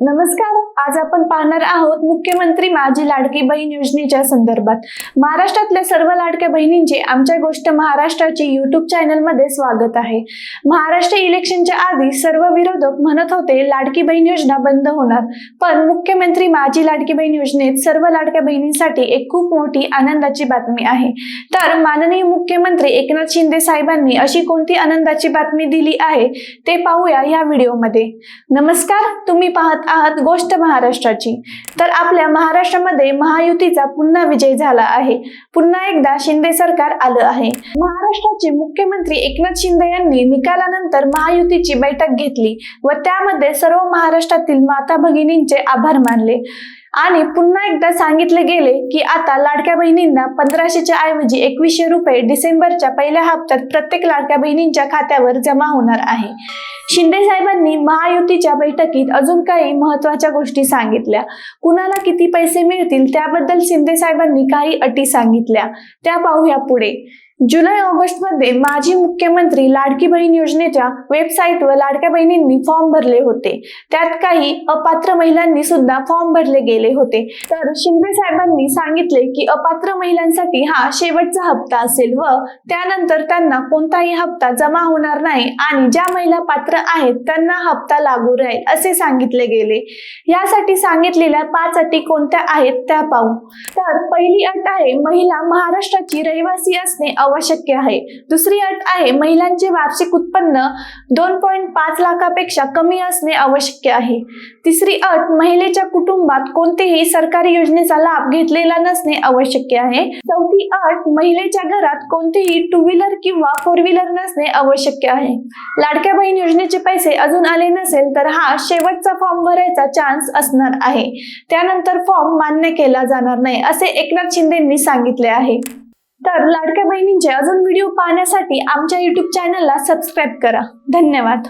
नमस्कार आज आपण पाहणार आहोत मुख्यमंत्री माझी लाडकी बहीण योजनेच्या संदर्भात. महाराष्ट्रातल्या सर्व लाडक्या बहिणींचे आमच्या गोष्ट महाराष्ट्राचे युट्यूब चॅनलमध्ये स्वागत आहे. महाराष्ट्र इलेक्शनच्या आधी सर्व विरोधक म्हणत होते लाडकी बहीण योजना बंद होणार. पण मुख्यमंत्री माझी लाडकी बहीण योजनेत सर्व लाडक्या बहिणींसाठी एक खूप मोठी आनंदाची बातमी आहे. तर माननीय मुख्यमंत्री एकनाथ शिंदे साहेबांनी अशी कोणती आनंदाची बातमी दिली आहे ते पाहूया या व्हिडिओमध्ये. नमस्कार तुम्ही पाहत आहात गोष्ट महाराष्ट्राची. तर आपल्या महाराष्ट्रामध्ये महायुतीचा पुन्हा विजय झाला आहे. पुन्हा एकदा शिंदे सरकार आलं आहे. महाराष्ट्राचे मुख्यमंत्री एकनाथ शिंदे यांनी निकालानंतर महायुतीची बैठक घेतली व त्यामध्ये सर्व महाराष्ट्रातील माता भगिनींचे आभार मानले. आणि पुन्हा एकदा सांगितले गेले की आता लाडक्या बहिणींना पंधराशेच्या ऐवजी एकवीसशे रुपये डिसेंबरच्या पहिल्या हप्त्यात प्रत्येक लाडक्या बहिणींच्या खात्यावर जमा होणार आहे. शिंदे साहेबांनी महायुतीच्या बैठकीत अजून काही महत्त्वाच्या गोष्टी सांगितल्या. कुणाला किती पैसे मिळतील त्याबद्दल शिंदे साहेबांनी काही अटी सांगितल्या. त्या पाहूया पुढे. जुलै ऑगस्टमध्ये माजी मुख्यमंत्री लाडकी बहीण योजनेच्या वेबसाईटवर लाडक्या बहिणींनी फॉर्म भरले होते. त्यात काही अपात्र महिलांनी सुद्धा फॉर्म भरले गेले होते. तर शिंदे साहेबांनी सांगितले की अपात्र महिलांसाठी हा शेवटचा हप्ता असेल व त्यानंतर त्यांना कोणताही हप्ता जमा होणार नाही आणि ज्या महिला पात्र आहेत त्यांना हप्ता लागू राहील असे सांगितले गेले. यासाठी सांगितलेल्या पाच अटी कोणत्या आहेत त्या पाहू. तर पहिली अट आहे महिला महाराष्ट्राची रहिवासी असणे आवश्यक आहे. दुसरी अट आहे महिलांचे वार्षिक उत्पन्न दोन पॉईंट पाच लाखापेक्षा कमी असणे आवश्यक आहे. तिसरी अट महिलेच्या कुटुंबात कोणतेही सरकारी योजनेचा लाभ घेतलेला नसणे आवश्यक आहे. चौथी अट महिलेच्या घरात कोणतेही टू व्हीलर किंवा फोर व्हीलर नसणे आवश्यक आहे. लाडक्या बहीण योजनेचे पैसे अजून आले नसेल तर हा शेवटचा फॉर्म भरायचा चान्स असणार आहे. त्यानंतर फॉर्म मान्य केला जाणार नाही असे एकनाथ शिंदेंनी सांगितले आहे. तर लाडक्या बहिणींचे अजून व्हिडिओ पाहण्यासाठी आमच्या युट्यूब चॅनलला सबस्क्राईब करा. धन्यवाद.